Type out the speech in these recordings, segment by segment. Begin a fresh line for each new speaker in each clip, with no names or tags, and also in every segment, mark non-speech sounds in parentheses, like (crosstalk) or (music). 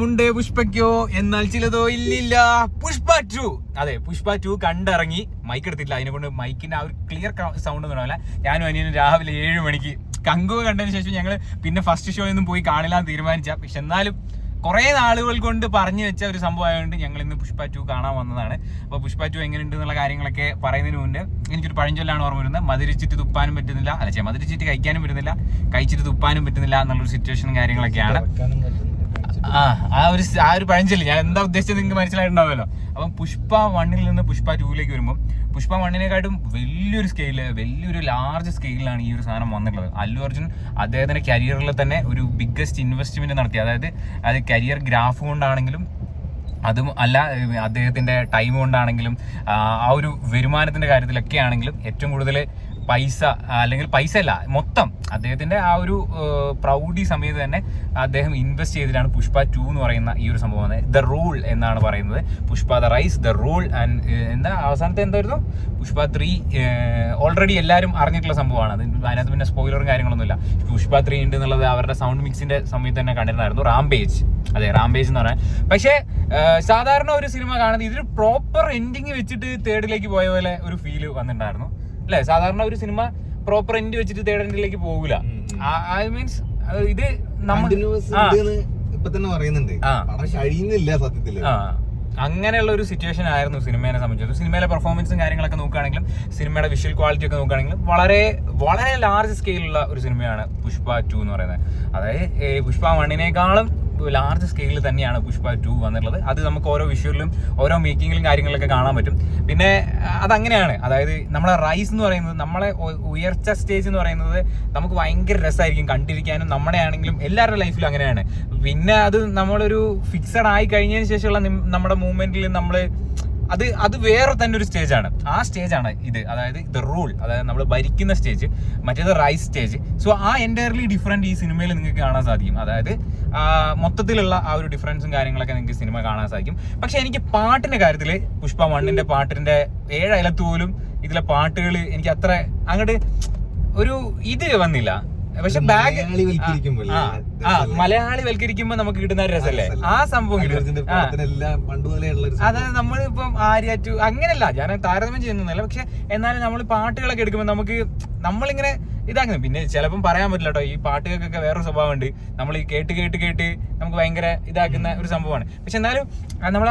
മുണ്ടേ പുഷ്പയ്ക്കോ? എന്നാൽ ചിലതോ ഇല്ലില്ല. പുഷ്പ ടു. അതെ പുഷ്പ ടു കണ്ടിറങ്ങി. മൈക്ക് എടുത്തില്ല അതിനെ കൊണ്ട് മൈക്കിന്റെ ആ ഒരു ക്ലിയർ സൗണ്ട് ഒന്നും ഞാനും അനിയനും രാവിലെ ഏഴ് മണിക്ക് കങ്കു കണ്ടതിന് ശേഷം ഞങ്ങൾ പിന്നെ ഫസ്റ്റ് ഷോ ഒന്നും പോയി കാണില്ലാന്ന് തീരുമാനിച്ച. പക്ഷെ എന്നാലും കുറേ നാളുകൾ കൊണ്ട് പറഞ്ഞു വെച്ച ഒരു സംഭവം ആയതുകൊണ്ട് ഞങ്ങൾ ഇന്ന് പുഷ്പ ടു കാണാൻ വന്നതാണ്. അപ്പോൾ പുഷ്പ ടു എങ്ങനെയുണ്ട് എന്നുള്ള കാര്യങ്ങളൊക്കെ പറയുന്നതിന് മുന്നേ എനിക്കൊരു പഴഞ്ചൊല്ലാണ് ഓർമ്മ വരുന്നത്. മധുരിച്ചിട്ട് തുപ്പാനും പറ്റുന്നില്ല. അല്ല മതിരിച്ചിട്ട് കഴിക്കാനും പറ്റുന്നില്ല. കഴിച്ചിട്ട് തുപ്പാനും പറ്റുന്നില്ല എന്നുള്ളൊരു സിറ്റുവേഷനും കാര്യങ്ങളൊക്കെയാണ്. ആ ആ ഒരു ആ ഒരു പഴഞ്ചൊല്ലി. ഞാൻ എന്താ ഉദ്ദേശിച്ചത് നിങ്ങൾക്ക് മനസ്സിലായിട്ടുണ്ടാവുമല്ലോ. അപ്പം പുഷ്പ വണ്ണിൽ നിന്ന് പുഷ്പ ടൂവിലേക്ക് വരുമ്പോൾ പുഷ്പ വണ്ണിനെക്കാട്ടും വലിയൊരു സ്കെയിൽ വലിയൊരു ലാർജ് സ്കെയിലാണ് ഈ ഒരു സാധനം വന്നിട്ടുള്ളത്. അല്ലു അർജുൻ അദ്ദേഹത്തിന്റെ കരിയറിൽ തന്നെ ഒരു ബിഗ്ഗസ്റ്റ് ഇൻവെസ്റ്റ്മെന്റ് നടത്തി. അതായത് അത് കരിയർ ഗ്രാഫ് കൊണ്ടാണെങ്കിലും അതും അല്ല അദ്ദേഹത്തിന്റെ ടൈം കൊണ്ടാണെങ്കിലും ആ ഒരു വരുമാനത്തിന്റെ കാര്യത്തിലൊക്കെ ആണെങ്കിലും ഏറ്റവും കൂടുതൽ പൈസ അല്ലെങ്കിൽ പൈസ അല്ല മൊത്തം. അദ്ദേഹത്തിന്റെ ആ ഒരു പ്രൗഢി സമയത്ത് തന്നെ അദ്ദേഹം ഇൻവെസ്റ്റ് ചെയ്തിട്ടാണ് പുഷ്പ ടു എന്ന് പറയുന്ന ഈ ഒരു സംഭവം ദ റൂൾ എന്നാണ് പറയുന്നത്. Pushpa the rise the rule and എന്താ അവസാനത്തെ എന്തായിരുന്നു? പുഷ്പ ത്രീ ഓൾറെഡി എല്ലാവരും അറിഞ്ഞിട്ടുള്ള സംഭവമാണ്. അത് അതിനകത്ത് പിന്നെ സ്പോയിലറും കാര്യങ്ങളൊന്നുമില്ല. പുഷ്പ ത്രീ ഉണ്ട് എന്നുള്ളത് അവരുടെ സൗണ്ട് മിക്സിന്റെ സമയത്ത് തന്നെ കണ്ടിട്ടുണ്ടായിരുന്നു റാംബേജ് അതെ റാംബേജ് എന്ന് പറയാൻ പക്ഷേ സാധാരണ ഒരു സിനിമ കാണുന്നത് ഇതൊരു പ്രോപ്പർ എൻഡിങ് വെച്ചിട്ട് തേർഡിലേക്ക് പോയ പോലെ ഒരു ഫീൽ വന്നിട്ടുണ്ടായിരുന്നു. അല്ലേ? സാധാരണ ഒരു സിനിമ പ്രോപ്പർ എൻഡ് വെച്ചിട്ട് തേർഡ് എൻഡിലേക്ക് പോകില്ല ഐ മീൻസ് ഇത് നമ്മൾ
കഴിയുന്നില്ല
സത്യത്തിൽ. അങ്ങനെയുള്ള ഒരു സിറ്റുവേഷൻ ആയിരുന്നു സിനിമയെ സംബന്ധിച്ചത് സിനിമയിലെ പെർഫോമൻസും കാര്യങ്ങളൊക്കെ നോക്കുകയാണെങ്കിലും സിനിമയുടെ വിഷ്വൽ ക്വാളിറ്റി ഒക്കെ നോക്കുകയാണെങ്കിലും വളരെ വളരെ ലാർജ് സ്കെയിലുള്ള ഒരു സിനിമയാണ് പുഷ്പ ടു എന്ന് പറയുന്നത്. അതായത് പുഷ്പ വണ്ണിനേക്കാളും ലാർജ് സ്കെയിലിൽ തന്നെയാണ് പുഷ്പ ടു വന്നിട്ടുള്ളത്. അത് നമുക്ക് ഓരോ വിഷ്വലിലും ഓരോ മേക്കിങ്ങിലും കാര്യങ്ങളിലൊക്കെ കാണാൻ പറ്റും. പിന്നെ അതങ്ങനെയാണ്. അതായത് നമ്മളെ റൈസ് എന്ന് പറയുന്നത് നമ്മളെ ഉയർച്ച സ്റ്റേജ് എന്ന് പറയുന്നത് നമുക്ക് ഭയങ്കര രസമായിരിക്കും കണ്ടിരിക്കാനും. നമ്മുടെ ആണെങ്കിലും എല്ലാവരുടെ ലൈഫിലും അങ്ങനെയാണ്. പിന്നെ അത് നമ്മളൊരു ഫിക്സഡ് ആയി കഴിഞ്ഞതിന് ശേഷമുള്ള നമ്മുടെ മൂവ്മെന്റിൽ നമ്മൾ അത് അത് വേറെ തന്നെ ഒരു സ്റ്റേജാണ് ആ സ്റ്റേജാണ് ഇത്. അതായത് ദ റൂൾ അതായത് നമ്മൾ ഭരിക്കുന്ന സ്റ്റേജ് മറ്റേത് റൈസ് സ്റ്റേജ് സോ ആ എന്റയർലി ഡിഫറെന്റ് ഈ സിനിമയിൽ നിങ്ങൾക്ക് കാണാൻ സാധിക്കും. അതായത് മൊത്തത്തിലുള്ള ആ ഒരു ഡിഫറൻസും കാര്യങ്ങളൊക്കെ നിങ്ങൾക്ക് സിനിമ കാണാൻ സാധിക്കും. പക്ഷെ എനിക്ക് പാട്ടിന്റെ കാര്യത്തിൽ പുഷ്പ മണ്ണിന്റെ പാട്ടിന്റെ ഏഴ് പോലും ഇതിലെ പാട്ടുകൾ എനിക്ക് അത്ര അങ്ങോട്ട് ഒരു ഇത് വന്നില്ല. പക്ഷെ ബാഗ് ആ ആ, മലയാളി വൽക്കരിക്കുമ്പോ നമുക്ക് കിട്ടുന്ന ഒരു രസല്ലേ? ആ സംഭവം ആ. അതായത് നമ്മളിപ്പം ആര്യാറ്റു അങ്ങനെയല്ല ഞാൻ താരതമ്യം ചെയ്യുന്നില്ല പക്ഷെ എന്നാലും നമ്മൾ പാട്ടുകളൊക്കെ എടുക്കുമ്പോൾ നമുക്ക് നമ്മളിങ്ങനെ ഇതാക്കുന്നു. പിന്നെ ചിലപ്പം പറയാൻ പറ്റില്ല കേട്ടോ ഈ പാട്ടുകൾക്കൊക്കെ വേറെ സ്വഭാവമുണ്ട്. നമ്മൾ ഈ കേട്ട് കേട്ട് കേട്ട് നമുക്ക് ഭയങ്കര ഇതാക്കുന്ന ഒരു സംഭവമാണ്. പക്ഷെ എന്നാലും നമ്മൾ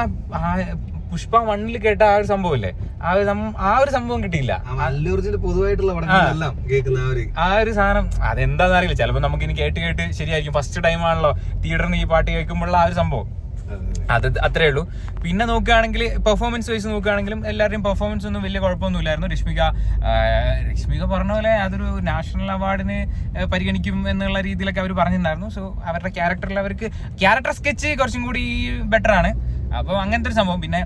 പുഷ്പ വണ്ണിൽ കേട്ട ആ ഒരു സംഭവമില്ലേ ആ ഒരു സം- ആ ഒരു സംഭവം കിട്ടിയില്ല.
ആ അല്ലൂർജിന്റെ പൊതുവായിട്ടുള്ള പടങ്ങളെല്ലാം കേൾക്കുന്ന ആ ഒരു
ആ ഒരു സാധനം അതെന്താന്ന് അറിയില്ല. ചിലപ്പോൾ നമുക്ക് ഇനി കേട്ട് കേട്ട് ശരിയായിരിക്കും. ഫസ്റ്റ് ടൈം ആണല്ലോ തിയേറ്ററിന് ഈ പാട്ട് കേൾക്കുമ്പോഴുള്ള ആ ഒരു സംഭവം. അത്. അത്രേ ഉള്ളൂ. പിന്നെ നോക്കുകയാണെങ്കിൽ പെർഫോമൻസ് വൈസ് നോക്കുകയാണെങ്കിലും എല്ലാവരുടെയും പെർഫോമൻസ് ഒന്നും വലിയ കുഴപ്പമൊന്നുമില്ലായിരുന്നു. രശ്മിക ആ, രശ്മിക പറഞ്ഞ പോലെ അതൊരു നാഷണൽ അവാർഡിന് പരിഗണിക്കും എന്നുള്ള രീതിയിലൊക്കെ അവർ പറഞ്ഞിട്ടുണ്ടായിരുന്നു. സോ അവരുടെ ക്യാരക്ടറിൽ അവർക്ക് ക്യാരക്ടർ സ്കെച്ച് കുറച്ചും കൂടി ബെറ്റർ ആണ്. അപ്പോൾ അങ്ങനത്തെ ഒരു സംഭവം. പിന്നെ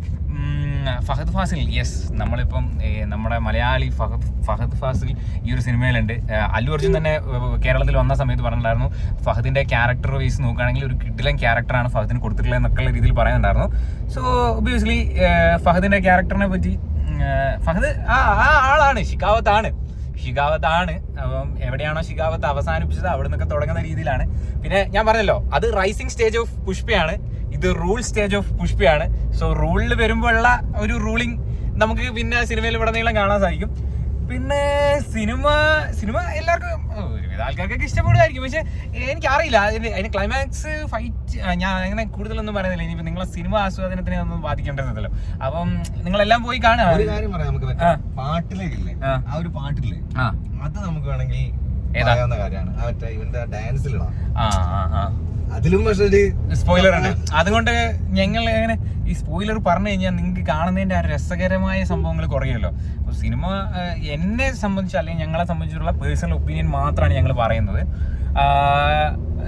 ഫഹദ് ഫാസിൽ യെസ് നമ്മളിപ്പം നമ്മുടെ മലയാളി ഫഹദ് ഫഹദ് ഫാസിൽ ഈ ഒരു സിനിമയിലുണ്ട്. അല്ലു അർജുൻ തന്നെ കേരളത്തിൽ വന്ന സമയത്ത് പറഞ്ഞിട്ടുണ്ടായിരുന്നു ഫഹദിന്റെ ക്യാരക്ടർ വൈസ് നോക്കുകയാണെങ്കിൽ ഒരു കിഡിലൻ ക്യാരക്ടറാണ് ഫഹദിന് കൊടുത്തിട്ടുള്ളത് എന്നൊക്കെയുള്ള രീതിയിൽ പറയുന്നുണ്ടായിരുന്നു. സോ ഒബിയസ്ലി ഫഹദിന്റെ ക്യാരക്ടറിനെ പറ്റി ഫഹദ് ആ ആ ആളാണ് ഷിക്കാവത്താണ് ഷിഖാവത്താണ് അപ്പം എവിടെയാണോ ഷിഖാവത്ത് അവസാനിപ്പിച്ചത് അവിടെ നിന്നൊക്കെ തുടങ്ങുന്ന രീതിയിലാണ്. പിന്നെ ഞാൻ പറഞ്ഞല്ലോ അത് റൈസിങ് സ്റ്റേജ് ഓഫ് പുഷ്പയാണ്. ഇത് റൂൾ സ്റ്റേജ് ഓഫ് പുഷ്പയാണ്. സോ റൂളിൽ വരുമ്പോഴുള്ള ഒരു റൂളിംഗ് നമുക്ക് പിന്നെ സിനിമയിൽ ഉടനീളം കാണാൻ സാധിക്കും. പിന്നെ സിനിമ സിനിമ എല്ലാവർക്കും ഒരുവിധ ആൾക്കാർക്കൊക്കെ ഇഷ്ടപ്പെടുമായിരിക്കും. പക്ഷെ എനിക്കറിയില്ല. അതിന് അതിന് ക്ലൈമാക്സ് ഫൈറ്റ് ഞാൻ അങ്ങനെ കൂടുതലൊന്നും പറയുന്നില്ല. ഇനിയിപ്പോൾ നിങ്ങളെ സിനിമ ആസ്വാദനത്തിനെ ഒന്നും ബാധിക്കേണ്ടതല്ലോ അപ്പം നിങ്ങളെല്ലാം പോയി കാണുക.
ഒരു കാര്യം പറയാം നമുക്ക് പാട്ടിലേക്കില്ലേ?
ആ.
ഒരു പാട്ടില്ലേ? അത് നമുക്ക് വേണമെങ്കിൽ ഏതാകുന്ന കാര്യമാണ്. ആ മറ്റേ ഇവന്റെ ഡാൻസിലിടാം
ആ ആ ആ.
അതിലും പക്ഷെ ഒരു
സ്പോയിലർ ആണ്. അതുകൊണ്ട് ഞങ്ങൾ എങ്ങനെ ഈ സ്പോയിലർ പറഞ്ഞു കഴിഞ്ഞാൽ നിങ്ങൾക്ക് കാണുന്നതിന്റെ ആ രസകരമായ സംഭവങ്ങൾ കുറയുമല്ലോ. സിനിമ എന്നെ സംബന്ധിച്ച് അല്ലെങ്കിൽ ഞങ്ങളെ സംബന്ധിച്ചുള്ള പേഴ്സണൽ ഒപ്പീനിയൻ മാത്രമാണ് ഞങ്ങൾ പറയുന്നത്.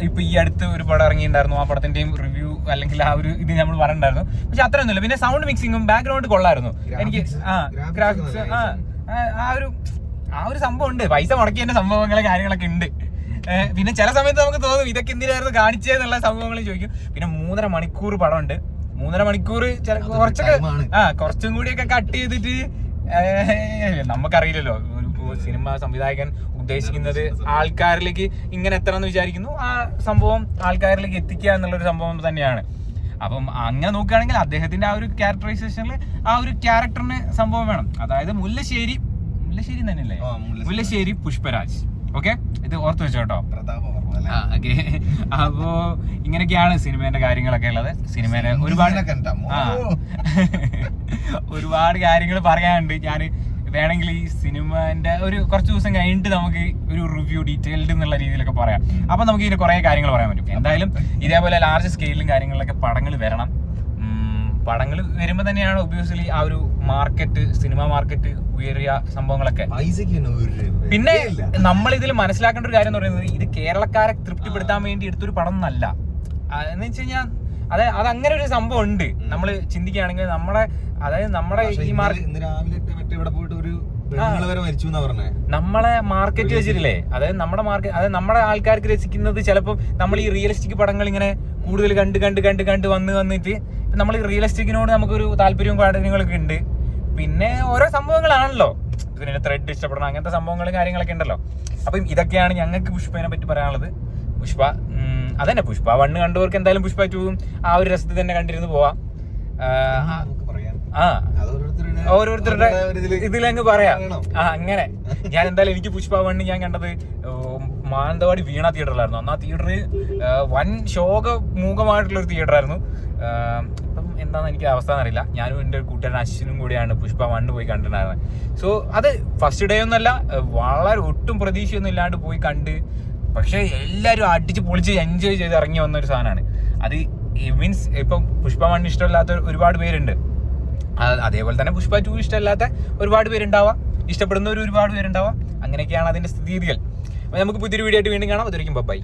ഇപ്പൊ ഈ അടുത്ത് ഒരു പടം ഇറങ്ങിയിട്ടുണ്ടായിരുന്നു. ആ പടത്തിന്റെയും റിവ്യൂ അല്ലെങ്കിൽ ആ ഒരു ഇത് നമ്മൾ പറഞ്ഞിട്ടുണ്ടായിരുന്നു. പക്ഷെ അത്രയൊന്നുമില്ല പിന്നെ സൗണ്ട് മിക്സിങ്ങും ബാക്ക്ഗ്രൗണ്ട് കൊള്ളായിരുന്നു. എനിക്ക് ആ ഗ്രാഫിക്സ് ആ ആ- ഒരു ആ ഒരു സംഭവം ഉണ്ട്. പൈസ മുടക്കിയതിന്റെ സംഭവങ്ങളെ കാര്യങ്ങളൊക്കെ ഉണ്ട്. പിന്നെ ചില സമയത്ത് നമുക്ക് തോന്നും ഇതൊക്കെ എന്തിനായിരുന്നു കാണിച്ചതെന്നുള്ള സംഭവങ്ങൾ ചോദിക്കും. പിന്നെ മൂന്നര മണിക്കൂർ പടമുണ്ട്. മൂന്നര മണിക്കൂർ കുറച്ചൊക്കെ ആ കുറച്ചും കൂടിയൊക്കെ കട്ട് ചെയ്തിട്ട് നമുക്കറിയില്ലല്ലോ. ഒരു സിനിമ സംവിധായകൻ ഉദ്ദേശിക്കുന്നത് ആൾക്കാരിലേക്ക് ഇങ്ങനെ എത്തണം എന്ന് വിചാരിക്കുന്നു. ആ സംഭവം ആൾക്കാരിലേക്ക് എത്തിക്കുക എന്നുള്ളൊരു സംഭവം തന്നെയാണ്. അപ്പം അങ്ങനെ നോക്കുകയാണെങ്കിൽ അദ്ദേഹത്തിന്റെ ആ ഒരു ക്യാരക്ടറൈസേഷനിൽ ആ ഒരു ക്യാരക്ടറിന് സംഭവം വേണം. അതായത് മുല്ലശ്ശേരി മുല്ലശ്ശേരി തന്നെയല്ലേ.
മുല്ലശ്ശേരി
പുഷ്പരാജ്. ഓക്കെ? ഇത് ഓർത്ത് വെച്ചോ കേട്ടോ.
പ്രതാപവർമ്മ അല്ലേ?
ഓക്കെ. അപ്പോ ഇങ്ങനെയൊക്കെയാണ് സിനിമേന്റെ കാര്യങ്ങളൊക്കെ ഉള്ളത്. സിനിമയിലെ ഒരുപാട്. (laughs) ഒരുപാട് കാര്യങ്ങൾ പറയാനുണ്ട്. ഞാൻ വേണമെങ്കിൽ ഈ സിനിമന്റെ ഒരു കുറച്ച് ദിവസം കഴിഞ്ഞിട്ട് നമുക്ക് ഒരു റിവ്യൂ ഡീറ്റെയിൽഡ് എന്നുള്ള രീതിയിലൊക്കെ പറയാം. അപ്പൊ നമുക്ക് ഇതിന് കുറെ കാര്യങ്ങൾ പറയാൻ പറ്റും. എന്തായാലും ഇതേപോലെ ലാർജ് സ്കെയിലും കാര്യങ്ങളിലൊക്കെ പടങ്ങൾ വരണം. പടങ്ങൾ വരുമ്പോൾ തന്നെയാണ് ഒബ്വിയസ്ലി ആ ഒരു മാർക്കറ്റ് സിനിമ മാർക്കറ്റ് ഉയരിയ സംഭവങ്ങളൊക്കെ. പിന്നെ നമ്മൾ ഇതിൽ മനസ്സിലാക്കേണ്ട ഒരു കാര്യം എന്ന് പറയുന്നത് ഇത് കേരളക്കാരെ തൃപ്തിപ്പെടുത്താൻ വേണ്ടി എടുത്തൊരു പടം എന്നല്ല എന്ന് വെച്ച് കഴിഞ്ഞാൽ അതെ അത് അങ്ങനെ ഒരു സംഭവം ഉണ്ട്. നമ്മൾ ചിന്തിക്കുകയാണെങ്കിൽ നമ്മുടെ അതായത് നമ്മുടെ ഈ മാർക്കറ്റ്
രാവിലെ മറ്റേ ഇവിടെ പോയിട്ട് ഒരു
നമ്മളെ മാർക്കറ്റ് വെച്ചിട്ടില്ലേ? അതായത് നമ്മുടെ മാർക്കറ്റ് അതായത് നമ്മുടെ ആൾക്കാർക്ക് രസിക്കുന്നത് ചിലപ്പോൾ നമ്മൾ ഈ റിയലിസ്റ്റിക് പടങ്ങൾ ഇങ്ങനെ കൂടുതൽ കണ്ട് കണ്ട് കണ്ട് കണ്ട് വന്ന് വന്നിട്ട് നമ്മൾ ഈ റിയലിസ്റ്റിക്കിനോട് നമുക്കൊരു താല്പര്യവും കാര്യങ്ങളൊക്കെ ഉണ്ട്. പിന്നെ ഓരോ സംഭവങ്ങളാണല്ലോ. ഇതിന് ത്രെഡ് ഇഷ്ടപ്പെടണം. അങ്ങനത്തെ സംഭവങ്ങളും കാര്യങ്ങളൊക്കെ ഉണ്ടല്ലോ. അപ്പം ഇതൊക്കെയാണ് ഞങ്ങൾക്ക് പുഷ്പേനെ പറ്റി പറയാനുള്ളത്. പുഷ്പ അതന്നെ. പുഷ്പ വണ്ണ് കണ്ടവർക്ക് എന്തായാലും പുഷ്പ ടൂവും ആ ഒരു രസത്തിൽ തന്നെ കണ്ടിരുന്ന് പോവാം. ആ,
ഓരോരുത്തരുടെ
ഇതിലങ്ങ് പറയാം. ആ അങ്ങനെ. ഞാൻ എന്തായാലും എനിക്ക് പുഷ്പ വണ്ണ് ഞാൻ കണ്ടത് മാനന്തവാടി വീണ തിയേറ്ററിലായിരുന്നു അന്ന് ആ തിയേറ്ററിൽ വൻ ശോകമൂകമായിട്ടുള്ള ഒരു തിയേറ്റർ ഇപ്പം എന്താണെന്ന് എനിക്ക് അവസ്ഥ അറിയില്ല. ഞാനും എന്റെ കൂട്ടുകാരൻ അശ്വിനും കൂടിയാണ് പുഷ്പ വണ്ണ് പോയി കണ്ടിട്ടുണ്ടായിരുന്നത്. സോ അത് ഫസ്റ്റ് ഡേ ഒന്നല്ല വളരെ ഒട്ടും പ്രതീക്ഷയൊന്നും ഇല്ലാണ്ട് പോയി കണ്ട്. പക്ഷേ എല്ലാവരും അടിച്ച് പൊളിച്ച് എൻജോയ് ചെയ്ത് ഇറങ്ങി വന്ന ഒരു സാധനമാണ്. അത് മീൻസ് ഇപ്പം പുഷ്പ വണ്ണ് ഇഷ്ടമില്ലാത്ത ഒരുപാട് പേരുണ്ട്. അതേപോലെ തന്നെ പുഷ്പ ടു ഇഷ്ടമല്ലാത്ത ഒരുപാട് പേരുണ്ടാവാം. ഇഷ്ടപ്പെടുന്നവർ ഒരുപാട് പേരുണ്ടാവാം. അങ്ങനെയൊക്കെയാണ് അതിന്റെ സ്ഥിതിഗതികൾ. അപ്പോൾ നമുക്ക് പുതിയൊരു വീഡിയോ ആയിട്ട് വീണ്ടും കാണാം. അതൊരിക്കും ബൈ